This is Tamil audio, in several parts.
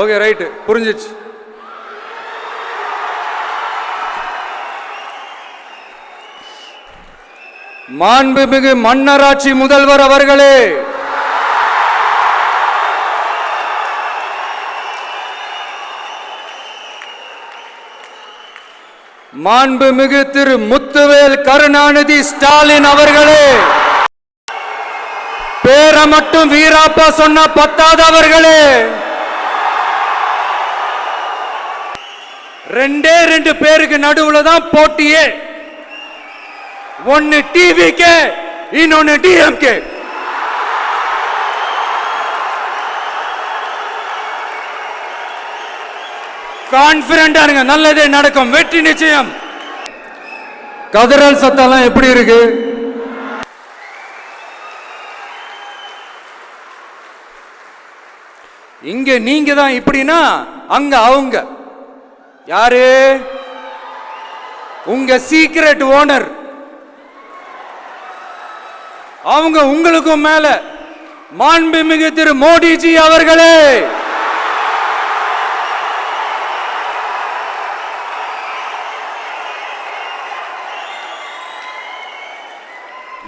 Okay right. புரிஞ்சிச்சு. மாண்புமிகு மன்னராட்சி முதல்வர் அவர்களே. மாண்புமிகு திரு முத்துவேல் கருணாநிதி ஸ்டாலின் அவர்களே. பேரை மட்டும் வீராப்பா சொன்ன பத்தாதவர்களே ரெண்டே ரெண்டு பேருக்கு நடுவுல தான் போட்டியே. ஒன்னு டிவிகே இன்னொன்னு டிஎம்கே கான்பிடண்டா இருங்க நல்லதே நடக்கும் வெற்றி நிச்சயம். கதிரல் சத்தம்லாம் எப்படி இருக்கு? இங்க நீங்க தான் இப்படின்னா அங்க அவங்க. யாரு? உங்க சீக்ரெட் ஓனர் அவங்க உங்களுக்கும் மேல. மாண்புமிகு திரு மோடிஜி அவர்களே.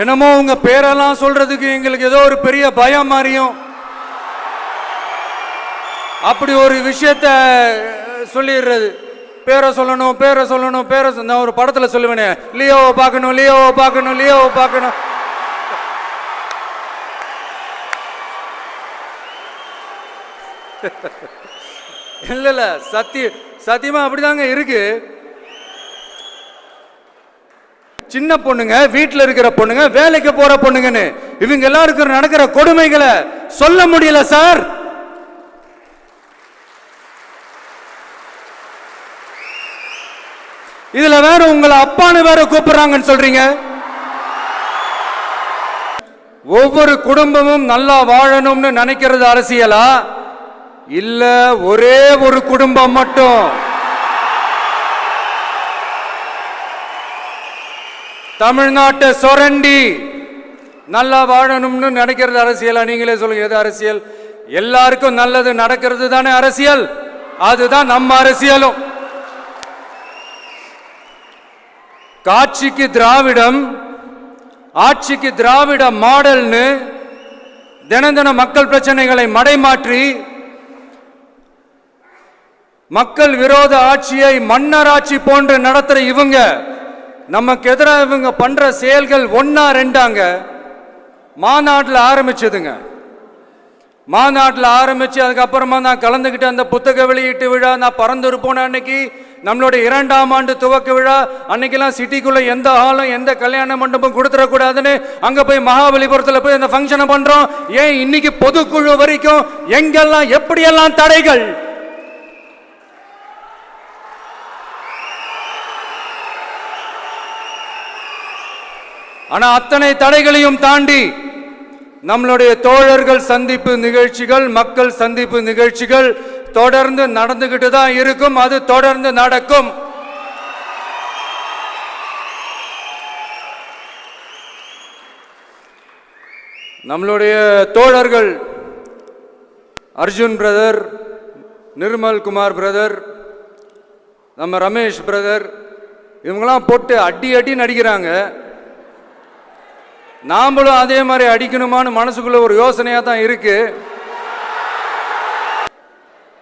என்னமோ உங்க பேரெல்லாம் சொல்றதுக்கு எங்களுக்கு ஏதோ ஒரு பெரிய பயம் மாதிரியும் அப்படி ஒரு விஷயத்த சொல்லிடுறது. பேரை சொல்லணும் பேரை சொல்லணும் பேரை நான் ஒரு படத்தில் சொல்லுவேனே. லியோவை பார்க்கணும் லியோவை பார்க்கணும் லியோவை பார்க்கணும். இல்லைல்ல இல்ல சத்திய சத்தியமாக அப்படிதாங்க இருக்கு. சின்ன பொண்ணுங்க வீட்டில் இருக்கிற பொண்ணுங்க வேலைக்கு போற பொண்ணுங்கன்னு இவங்க எல்லாருக்கும் நடக்கிற கொடுமைகளை சொல்ல முடியல சார். இதுல வேற உங்களை அப்பான்னு வேற கூப்பிடுறாங்கன்னு சொல்றீங்க. ஒவ்வொரு குடும்பமும் நல்லா வாழணும்னு நினைக்கிறது அரசியலா? இல்ல ஒரே ஒரு குடும்பம் மட்டும்? தமிழ்நாட்டை சொரண்டி நல்லா வாழணும்னு நினைக்கிறது அரசியலா? நீங்களே சொல்லுங்க எது அரசியல்? எல்லாருக்கும் நல்லது நடக்கிறது தானே அரசியல்? அதுதான் நம்ம அரசியலும். காட்சிக்கு திராவிடம் ஆட்சிக்கு திராவிட மாடல்னு தினம் தினம் மக்கள் பிரச்சனைகளை மடைமாற்றி மக்கள் விரோத ஆட்சியை மன்னராட்சி போன்று நடத்துகிற இவங்க நமக்கு எதிராக இவங்க பண்ணுற செயல்கள் ஒன்றா ரெண்டாங்க. மாநாட்டில் ஆரம்பிச்சதுங்க. மாநாட்டில் ஆரம்பித்து அதுக்கப்புறமா நான் கலந்துக்கிட்டேன் அந்த புத்தக வெளியீட்டு விழா நான் பறந்துரு போன அன்னைக்கு நம்மளுடைய இரண்டாம் ஆண்டு துவக்க விழா அன்னைக்கெல்லாம் சிட்டிக்குள்ள எந்த ஹாலும் எந்த கல்யாண மண்டபம் கொடுத்துடக்கூடாதுன்னு அங்க போய் மகாபலிபுரத்தில் போய் இந்த ஃபங்க்ஷனை பண்றோம். ஏன் இன்னைக்கு பொதுக்குழு வரைக்கும் எங்கெல்லாம் எப்படியெல்லாம் தடைகள்? ஆனா அத்தனை தடைகளையும் தாண்டி நம்மளுடைய தோழர்கள் சந்திப்பு நிகழ்ச்சிகள் மக்கள் சந்திப்பு நிகழ்ச்சிகள் தொடர்ந்து நடந்துகிட்டு தான் இருக்கும். அது தொடர்ந்து நடக்கும். நம்மளுடைய தோழர்கள் அர்ஜுன் பிரதர் நிர்மல் குமார் பிரதர் நம்ம ரமேஷ் பிரதர் இவங்கெல்லாம் போட்டு அடி அடி நடிக்கிறாங்க. நாமளும் அதே மாதிரி அடிக்கணுமான்னு மனசுக்குள்ள ஒரு யோசனையாக தான் இருக்குது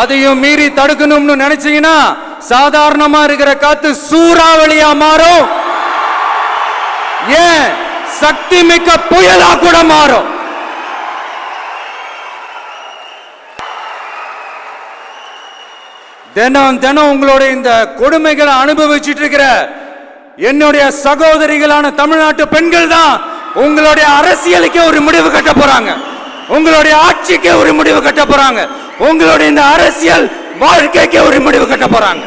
அதையும் மீறி தடுக்கணும்னு நினைச்சீங்கன்னா சாதாரணமா இருக்கிற காத்து சூறாவளியா மாறும். ஏன்? சக்தி மிக்க புயலா கூட மாறும். தினம் தினம் உங்களுடைய இந்த கொடுமைகளை அனுபவிச்சிட்டு இருக்கிற என்னுடைய சகோதரிகளான தமிழ்நாட்டு பெண்கள் தான் உங்களுடைய அரசியலுக்கே ஒரு முடிவு கட்ட போறாங்க. உங்களுடைய ஆட்சிக்கே ஒரு முடிவு கட்ட போறாங்க. உங்களுடைய இந்த அரசியல் வாழ்க்கைக்கு ஒரு முடிவு கட்ட போறாங்க.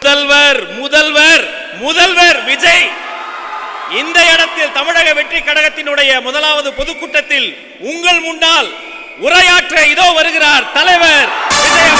முதல்வர் முதல்வர் முதல்வர் விஜய். இந்த இடத்தில் தமிழக வெற்றி கழகத்தினுடைய முதலாவது பொதுக்கூட்டத்தில் உங்கள் முன்னால் உரையாற்ற இதோ வருகிறார் தலைவர் விஜய்